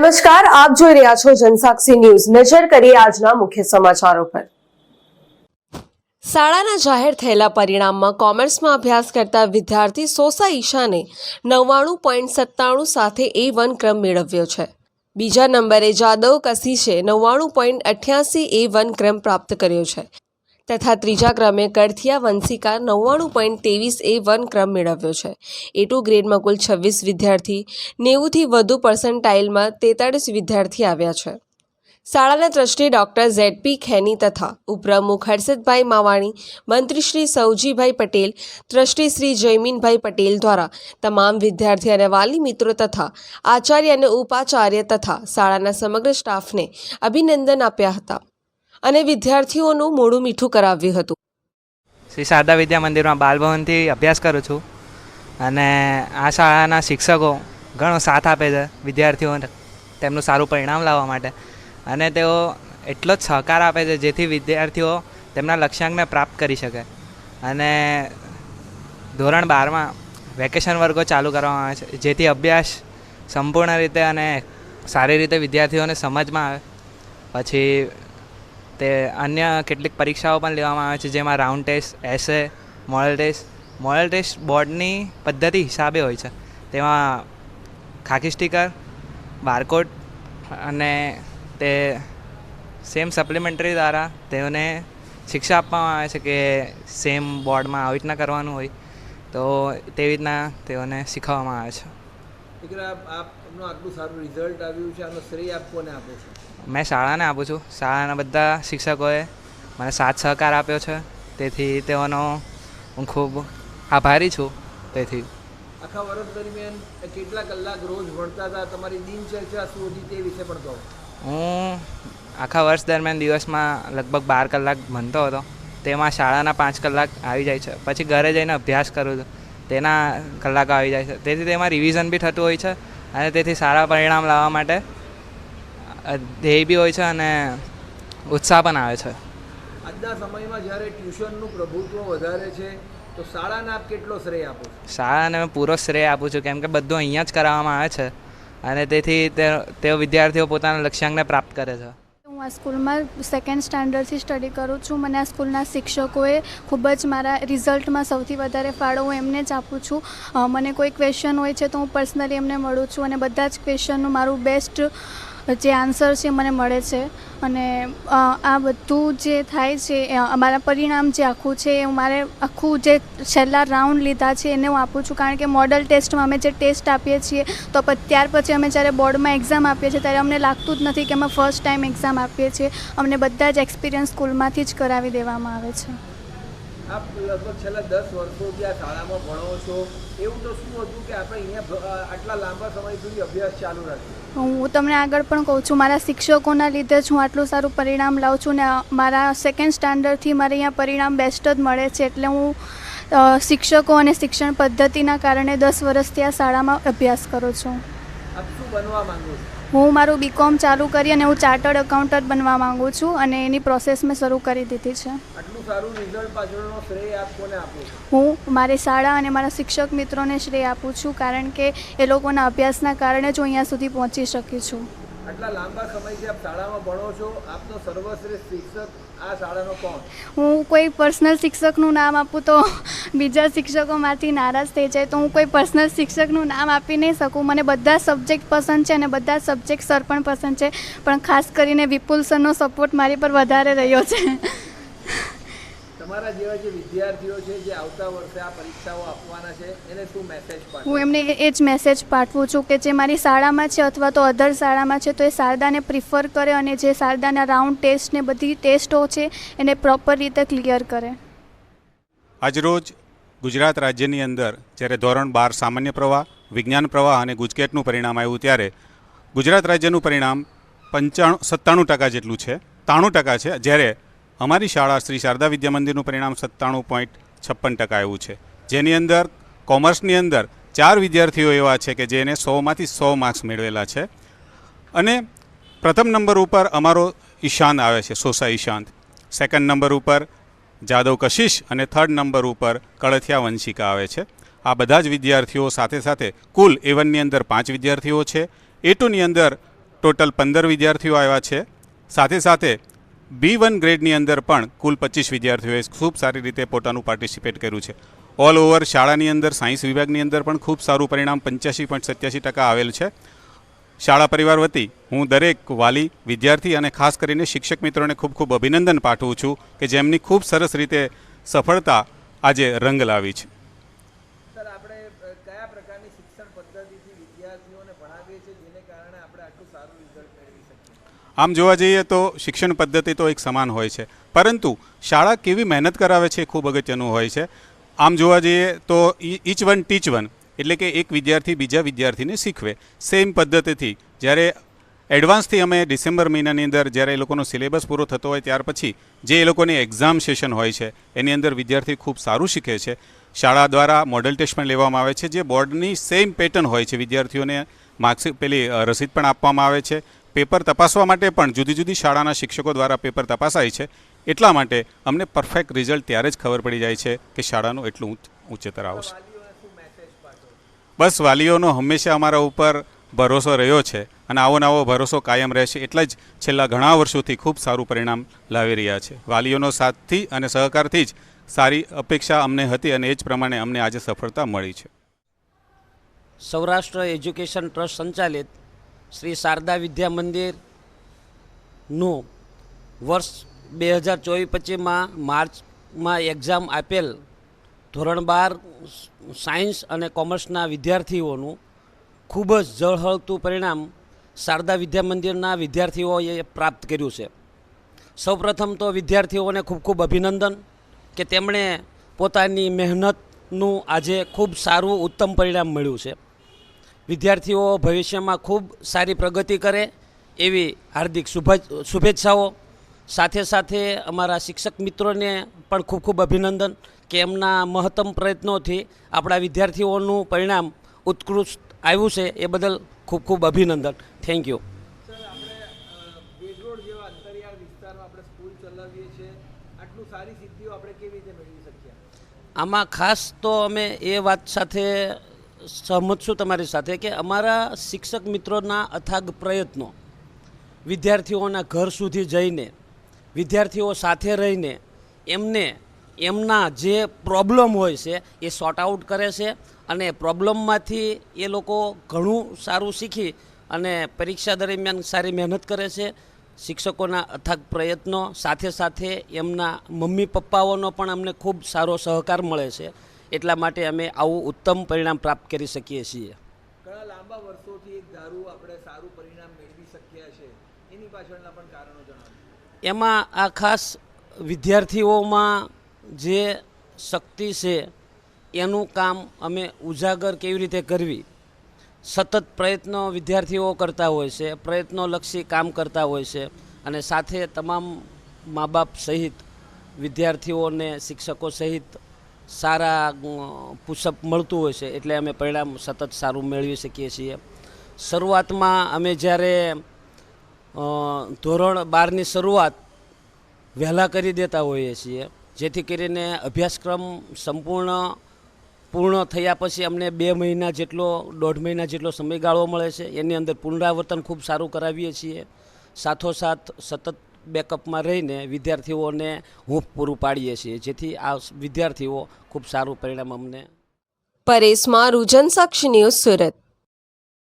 નમસ્કાર, આપ જોઈ રહ્યા છો જનસાક્ષી ન્યૂઝ. નજર કરીએ આજના મુખ્ય સમાચારો પર. શાળાના જાહેર થયેલા પરિણામમાં કોમર્સમાં અભ્યાસ કરતા વિદ્યાર્થી સોસા ઈશાને નવ્વાણું પોઈન્ટ સત્તાણું સાથે એ વન ક્રમ મેળવ્યો છે. બીજા નંબરે જાદવ કશીશે નવ્વાણું પોઈન્ટ અઠ્યાસી એ વન ક્રમ પ્રાપ્ત કર્યો છે. તથા ત્રીજા ક્રમે કરથિયા વંશિકા નવ્વાણું પોઈન્ટ ત્રેવીસ એ વન ક્રમ મેળવ્યો છે. એ ટુ ગ્રેડમાં કુલ છવ્વીસ વિદ્યાર્થી, નેવુંથી વધુ પર્સન્ટાઇલમાં તેતાળીસ વિદ્યાર્થી આવ્યા છે. શાળાના ટ્રસ્ટી ડોક્ટર ઝેડપી ખેની તથા ઉપપ્રમુખ હર્ષદભાઈ માવાણી, મંત્રી શ્રી સૌજીભાઈ પટેલ, ટ્રસ્ટી શ્રી જયમીનભાઈ પટેલ દ્વારા તમામ વિદ્યાર્થી અને વાલી મિત્રો તથા આચાર્ય અને ઉપાચાર્ય તથા શાળાના સમગ્ર સ્ટાફને અભિનંદન આપ્યા હતા. અને વિદ્યાર્થીઓનું મોડું મીઠું કરાવ્યું હતું. શ્રી શારદા વિદ્યા મંદિરમાં બાલભવનથી અભ્યાસ કરું છું અને આ શાળાના શિક્ષકો ઘણો સાથ આપે છે વિદ્યાર્થીઓને તેમનું સારું પરિણામ લાવવા માટે. અને તેઓ એટલો જ સહકાર આપે છે જેથી વિદ્યાર્થીઓ તેમના લક્ષ્યાંકને પ્રાપ્ત કરી શકે. અને ધોરણ બારમાં વેકેશન વર્ગો ચાલુ કરવામાં આવે છે, જેથી અભ્યાસ સંપૂર્ણ રીતે અને સારી રીતે વિદ્યાર્થીઓને સમજમાં આવે. પછી તે અન્ય કેટલીક પરીક્ષાઓ પણ લેવામાં આવે છે, જેમાં round test essay model test model test બોર્ડની પદ્ધતિ હિસાબે હોય છે. તેમાં ખાકી સ્ટીકર બારકોડ અને તે સેમ સપ્લિમેન્ટરી દ્વારા તેઓને શિક્ષા આપવામાં આવે છે કે સેમ બોર્ડમાં આવી રીતના કરવાનું હોય. તો તેવી રીતના તેઓને શીખવવામાં આવે છે. આપ આપનું આટલું સારું રિઝલ્ટ આવ્યું છે, આનો શ્રેય આપ કોને આપો છો? મેં શાળાને આપું છું. શાળાના બધા શિક્ષકોએ મને સાથ સહકાર આપ્યો છે. તેથી તેઓનો હું ખૂબ આભારી છું. તેથી આખા વર્ષ દરમિયાન કેટલા કલાક રોજ ભણતા હતા? તમારી દિનચર્યા શું હતી તે વિશે પણ કહો. હું આખા વર્ષ દરમિયાન દિવસમાં લગભગ બાર કલાક ભણતો હતો. તેમાં શાળાના પાંચ કલાક આવી જાય છે. પછી ઘરે જઈને અભ્યાસ કરું છું. તેના કલાકો આવી જાય છે. તેથી તેમાં રિવિઝન બી થતું હોય છે. અને તેથી સારા પરિણામ લાવવા માટે ધ્યેય બી હોય છે અને ઉત્સાહ પણ આવે છે. આજના સમયમાં જ્યારે ટ્યુશનનું પ્રભુત્વ વધારે છે તો શાળાને આપ કેટલો શ્રેય આપો શાળાને મેં પૂરો શ્રેય આપું છું કેમ કે બધું અહીંયા જ કરાવવામાં આવે છે અને તેથી તે તેઓ વિદ્યાર્થીઓ પોતાના લક્ષ્યાંકને પ્રાપ્ત કરે છે. હું આ સ્કૂલમાં સેકન્ડ સ્ટાન્ડર્ડથી સ્ટડી કરું છું. મને આ સ્કૂલના શિક્ષકોએ ખૂબ જ મારા રિઝલ્ટમાં સૌથી વધારે ફાળો હું એમને જ આપું છું. મને કોઈ ક્વેશ્ચન હોય છે તો હું પર્સનલી એમને મળું છું અને બધા જ ક્વેશ્ચનનું મારું બેસ્ટ જે આન્સર છે મને મળે છે. અને આ બધું જે થાય છે અમારા પરિણામ જે આખું છે, એ મારે આખું જે છેલ્લા રાઉન્ડ લીધા છે, એને હું આપું છું. કારણ કે મોડલ ટેસ્ટમાં અમે જે ટેસ્ટ આપીએ છીએ, તો ત્યાર પછી અમે જ્યારે બોર્ડમાં એક્ઝામ આપીએ છીએ, ત્યારે અમને લાગતું જ નથી કે અમે ફર્સ્ટ ટાઈમ એક્ઝામ આપીએ છીએ. અમને બધા જ એક્સપિરિયન્સ સ્કૂલમાંથી જ કરાવી દેવામાં આવે છે. આપ લગભગ છેલ્લા દસ વર્ષોથી આ શાળામાં ભણો છો. એવું તો શું હતું કે આપણે અહીંયા આટલા લાંબા સમય સુધી અભ્યાસ ચાલુ રાખ્યો? હું તમને આગળ પણ કહું છું મારા શિક્ષકોના લીધે જ હું આટલું સારું પરિણામ લાવું છું ને મારા સેકન્ડ સ્ટાન્ડર્ડથી મારે અહીંયા પરિણામ બેસ્ટ જ મળે છે એટલે હું શિક્ષકો અને શિક્ષણ પદ્ધતિના કારણે દસ વર્ષથી આ શાળામાં અભ્યાસ કરું છું. આપ શું બનવા માંગો છો? હું મારું બીકોમ ચાલુ કરી અને હું ચાર્ટર્ડ એકાઉન્ટન્ટ બનવા માંગુ છું અને એની પ્રોસેસ મેં શરૂ કરી દીધી છે. સારું રિઝલ્ટ પાછળનો શ્રેય આપ કોને આપો હું મારી શાળા અને મારા શિક્ષક મિત્રોને શ્રેય આપું છું કારણ કે એ લોકોના અભ્યાસના કારણે જ હું અહીંયા સુધી પહોંચી શકી છું. આટલા લાંબા સમયથી આપ શાળામાં ભણો છો આપનો સર્વશ્રેષ્ઠ શિક્ષક આ શાળાનો કોણ? હું કોઈ પર્સનલ શિક્ષકનું નામ આપું તો બીજા શિક્ષકોમાંથી નારાજ થઈ જાય તો હું કોઈ પર્સનલ શિક્ષકનું નામ આપી નહીં શકું. મને બધા સબ્જેક્ટ પસંદ છે અને બધા સબ્જેક્ટ સર પણ પસંદ છે પણ ખાસ કરીને વિપુલ સરનો સપોર્ટ મારી પર વધારે રહ્યો છે. તમારા જેવા જે વિદ્યાર્થીઓ છે જે આવતા વર્ષે આ પરીક્ષાઓ આપવાના છે એને શું મેસેજ પાઠવો? હું એમને એ જ મેસેજ પાઠવું છું કે જે મારી શાળામાં છે અથવા તો અધર શાળામાં છે તો એ શારદાને પ્રિફર કરે અને જે શારદાના રાઉન્ડ ટેસ્ટ ને બધી ટેસ્ટો છે એને પ્રોપર રીતે ક્લિયર કરે. આજરોજ ગુજરાત રાજ્યની અંદર જ્યારે ધોરણ બાર સામાન્ય પ્રવાહ વિજ્ઞાન પ્રવાહ અને ગુજકેટનું પરિણામ આવ્યું ત્યારે ગુજરાત રાજ્યનું પરિણામ પંચાણું સત્તાણું ટકા જેટલું છે ત્રાણું ટકા છે જ્યારે અમારી શાળા શ્રી શારદા વિદ્યા મંદિરનું પરિણામ સત્તાણું પોઈન્ટ છપ્પન ટકા આવ્યું છે. જેની અંદર કોમર્સની અંદર ચાર વિદ્યાર્થીઓ એવા છે કે જેને સોમાંથી સો માર્ક્સ મેળવેલા છે. અને પ્રથમ નંબર ઉપર અમારો ઈશાંત આવે છે, સોસા ઈશાંત. સેકન્ડ નંબર ઉપર જાદવ કશિશ અને થર્ડ નંબર ઉપર કળથિયા વંશિકા આવે છે. આ બધા જ વિદ્યાર્થીઓ સાથે સાથે કુલ એ અંદર પાંચ વિદ્યાર્થીઓ છે. એ ટુની અંદર ટોટલ પંદર વિદ્યાર્થીઓ આવ્યા છે. સાથે સાથે બી વન ગ્રેડની અંદર પણ કુલ પચીસ વિદ્યાર્થીઓએ ખૂબ સારી રીતે પોતાનું પાર્ટિસિપેટ કર્યું છે. ઓલ ઓવર શાળાની અંદર, સાયન્સ વિભાગની અંદર પણ ખૂબ સારું પરિણામ પંચ્યાસી પોઈન્ટ સત્યાસી ટકા આવેલ છે. શાળા પરિવાર વતી હું દરેક વાલી, વિદ્યાર્થી અને ખાસ કરીને શિક્ષક મિત્રોને ખૂબ ખૂબ અભિનંદન પાઠવું છું કે જેમની ખૂબ સરસ રીતે સફળતા આજે રંગ લાવી છે સર આપણે અ, કયા પ્રકારની શિક્ષણ પદ્ધતિથી વિદ્યાર્થીઓને ભણાવીએ છીએ જેને કારણે આપણે આટલું સારું રિઝલ્ટ મેળવી શકીએ આમ જોવા જઈએ તો શિક્ષણ પદ્ધતિ તો એક સમાન હોય છે. પરંતુ શાળા કેવી મહેનત કરાવે છે ખૂબ અગત્યનું હોય છે. આમ જોવા જઈએ તો ઈચ વન ટીચ વન એટલે કે એક વિદ્યાર્થી બીજા વિદ્યાર્થીને શીખવે. સેમ પદ્ધતિથી જ્યારે એડવાન્સથી અમે ડિસેમ્બર મહિનાની અંદર જ્યારે એ લોકોનો સિલેબસ પૂરો થતો હોય ત્યાર પછી જે એ લોકોની એક્ઝામ સેશન હોય છે, એની અંદર વિદ્યાર્થી ખૂબ સારું શીખે છે. શાળા દ્વારા મોડલ ટેસ્ટ પણ લેવામાં આવે છે, જે બોર્ડની સેમ પેટર્ન હોય છે. વિદ્યાર્થીઓને માર્કશીટ પેલી રસીદ પણ આપવામાં આવે છે. પેપર તપાસવા માટે પણ જુદી જુદી શાળાના શિક્ષકો દ્વારા પેપર તપાસાય છે. એટલા માટે અમને પરફેક્ટ રિઝલ્ટ ત્યારે જ ખબર પડી જાય છે કે શાળાનું એટલું ઉચ્ચતર આવશે. બસ વાલીઓનો હંમેશા અમારા ઉપર ભરોસો રહ્યો છે અને આવો નવો ભરોસો કાયમ રહેશે એટલા જ છેલ્લા ઘણા વર્ષોથી ખૂબ સારું પરિણામ લાવી રહ્યા છે. વાલીઓનો સાથથી અને સહકારથી જ સારી અપેક્ષા અમને હતી અને એ જ પ્રમાણે અમને આજે સફળતા મળી છે. સૌરાષ્ટ્ર એજ્યુકેશન ટ્રસ્ટ સંચાલિત શ્રી શારદા વિદ્યા મંદિરનું વર્ષ બે હજાર ચોવીસ પચીસમાં માર્ચમાં એક્ઝામ આપેલ ધોરણ બાર સાયન્સ અને કોમર્સના વિદ્યાર્થીઓનું ખૂબ જ ઝળહળતું પરિણામ શારદા વિદ્યા મંદિરના વિદ્યાર્થીઓએ પ્રાપ્ત કર્યું છે. સૌપ્રથમ તો વિદ્યાર્થીઓને ખૂબ ખૂબ અભિનંદન કે તેમણે પોતાની મહેનતનું આજે ખૂબ સારું, ઉત્તમ પરિણામ મળ્યું છે. વિદ્યાર્થીઓ ભવિષ્યમાં ખૂબ સારી પ્રગતિ કરે એવી હાર્દિક શુભ શુભેચ્છાઓ. સાથે સાથે અમારા શિક્ષક મિત્રોને પણ ખૂબ ખૂબ અભિનંદન કે એમના મહત્તમ પ્રયત્નોથી આપણા વિદ્યાર્થીઓનું પરિણામ ઉત્કૃષ્ટ આવ્યું છે એ બદલ ખૂબ ખૂબ અભિનંદન. થેન્ક યુ આમાં ખાસ તો અમે એ વાત સાથે સહમત છું તમારી સાથે કે અમારા શિક્ષક મિત્રોના અથાગ પ્રયત્નો, વિદ્યાર્થીઓના ઘર સુધી જઈને, વિદ્યાર્થીઓ સાથે રહીને, એમને, એમના જે પ્રોબ્લેમ હોય છે, એ સોર્ટ આઉટ કરે છે અને પ્રોબ્લેમમાંથી એ લોકો ઘણું સારું શીખી અને પરીક્ષા દરમિયાન સારી મહેનત કરે છે. શિક્ષકોના અથાગ પ્રયત્નો સાથે સાથે એમના મમ્મી પપ્પાઓનો પણ અમને ખૂબ સારો સહકાર મળે છે. એટલા માટે અમે આવું ઉત્તમ પરિણામ પ્રાપ્ત કરી શકીએ છીએ. ઘણા લાંબા વર્ષોથી દારૂ આપણે સારું પરિણામ મેળવી શક્યા છે. એની પાછળના પણ કારણો જણાવો. એમાં આ ખાસ વિદ્યાર્થીઓમાં જે શક્તિ છે એનું કામ અમે ઉજાગર કેવી રીતે કરવી? સતત પ્રયત્નો વિદ્યાર્થીઓ કરતા હોય છે પ્રયત્નોલક્ષી કામ કરતા હોય છે અને સાથે તમામ મા બાપ સહિત વિદ્યાર્થીઓને શિક્ષકો સહિત સારા પુષઅપ મળતું હોય છે, એટલે અમે પરિણામ સતત સારું મેળવી શકીએ છીએ. શરૂઆતમાં અમે જ્યારે ધોરણ બારની શરૂઆત વહેલા કરી દેતા હોઈએ છીએ, જેથી કરીને અભ્યાસક્રમ સંપૂર્ણ પૂર્ણ થયા પછી અમને બે મહિના જેટલો, દોઢ મહિના જેટલો સમયગાળો મળે છે. એની અંદર પુનરાવર્તન ખૂબ સારું કરાવીએ છીએ. સાથોસાથ સતત બેકઅપમાં રહીને વિદ્યાર્થીઓને હૂંફ પૂરું પાડીએ છીએ. જેથી આ વિદ્યાર્થીઓ ખૂબ સારું પરિણામ અમને પરેશ મારું જનસાક્ષી ન્યૂઝ સુરત.